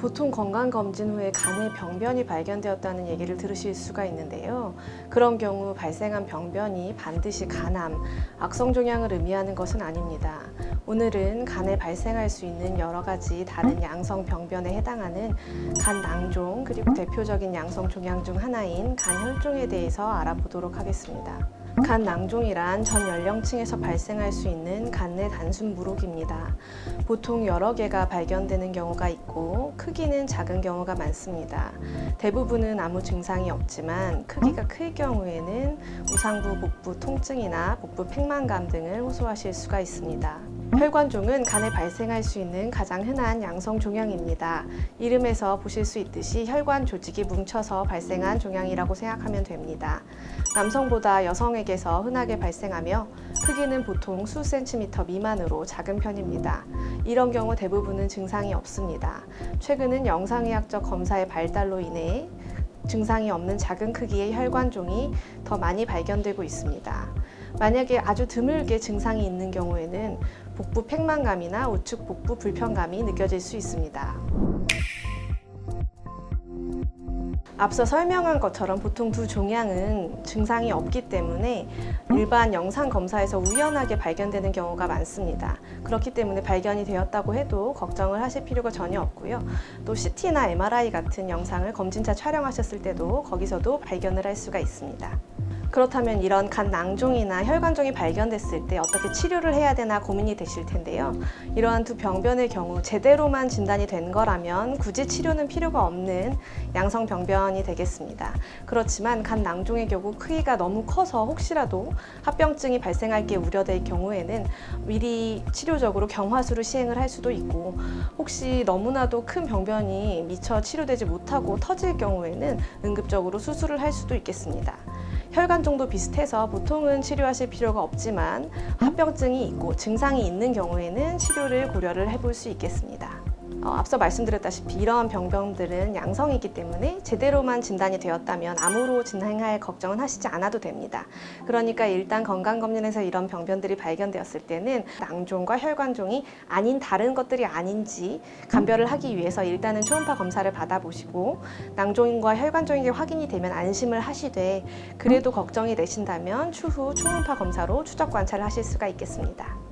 보통 건강검진 후에 간에 병변이 발견되었다는 얘기를 들으실 수가 있는데요. 그런 경우 발생한 병변이 반드시 간암, 악성종양을 의미하는 것은 아닙니다. 오늘은 간에 발생할 수 있는 여러 가지 다른 양성 병변에 해당하는 간 낭종 그리고 대표적인 양성 종양 중 하나인 간혈종에 대해서 알아보도록 하겠습니다. 간 낭종이란 전 연령층에서 발생할 수 있는 간내 단순 무록입니다. 보통 여러 개가 발견되는 경우가 있고 크기는 작은 경우가 많습니다. 대부분은 아무 증상이 없지만 크기가 클 경우에는 우상부 복부 통증이나 복부 팽만감 등을 호소하실 수가 있습니다. 혈관종은 간에 발생할 수 있는 가장 흔한 양성 종양입니다. 이름에서 보실 수 있듯이 혈관 조직이 뭉쳐서 발생한 종양이라고 생각하면 됩니다. 남성보다 여성에게 서 흔하게 발생하며 크기는 보통 수 센티미터 미만으로 작은 편입니다. 이런 경우 대부분은 증상이 없습니다. 최근은 영상의학적 검사의 발달로 인해 증상이 없는 작은 크기의 혈관종이 더 많이 발견되고 있습니다. 만약에 아주 드물게 증상이 있는 경우에는 복부 팽만감이나 우측 복부 불편감이 느껴질 수 있습니다. 앞서 설명한 것처럼 보통 두 종양은 증상이 없기 때문에 일반 영상 검사에서 우연하게 발견되는 경우가 많습니다. 그렇기 때문에 발견이 되었다고 해도 걱정을 하실 필요가 전혀 없고요. 또 CT나 MRI 같은 영상을 검진차 촬영하셨을 때도 거기서도 발견을 할 수가 있습니다. 그렇다면 이런 간 낭종이나 혈관종이 발견됐을 때 어떻게 치료를 해야 되나 고민이 되실 텐데요. 이러한 두 병변의 경우 제대로만 진단이 된 거라면 굳이 치료는 필요가 없는 양성 병변이 되겠습니다. 그렇지만 간 낭종의 경우 크기가 너무 커서 혹시라도 합병증이 발생할 게 우려될 경우에는 미리 치료적으로 경화수를 시행을 할 수도 있고 혹시 너무나도 큰 병변이 미처 치료되지 못하고 터질 경우에는 응급적으로 수술을 할 수도 있겠습니다. 혈관종도 비슷해서 보통은 치료하실 필요가 없지만 합병증이 있고 증상이 있는 경우에는 치료를 고려를 해볼 수 있겠습니다. 어, 앞서 말씀드렸다시피 이러한 병변들은 양성이기 때문에 제대로만 진단이 되었다면 암으로 진행할 걱정은 하시지 않아도 됩니다. 그러니까 일단 건강검진에서 이런 병변들이 발견되었을 때는 낭종과 혈관종이 아닌 다른 것들이 아닌지 감별을 하기 위해서 일단은 초음파 검사를 받아보시고 낭종과 혈관종이 확인이 되면 안심을 하시되 그래도 걱정이 되신다면 추후 초음파 검사로 추적 관찰을 하실 수가 있겠습니다.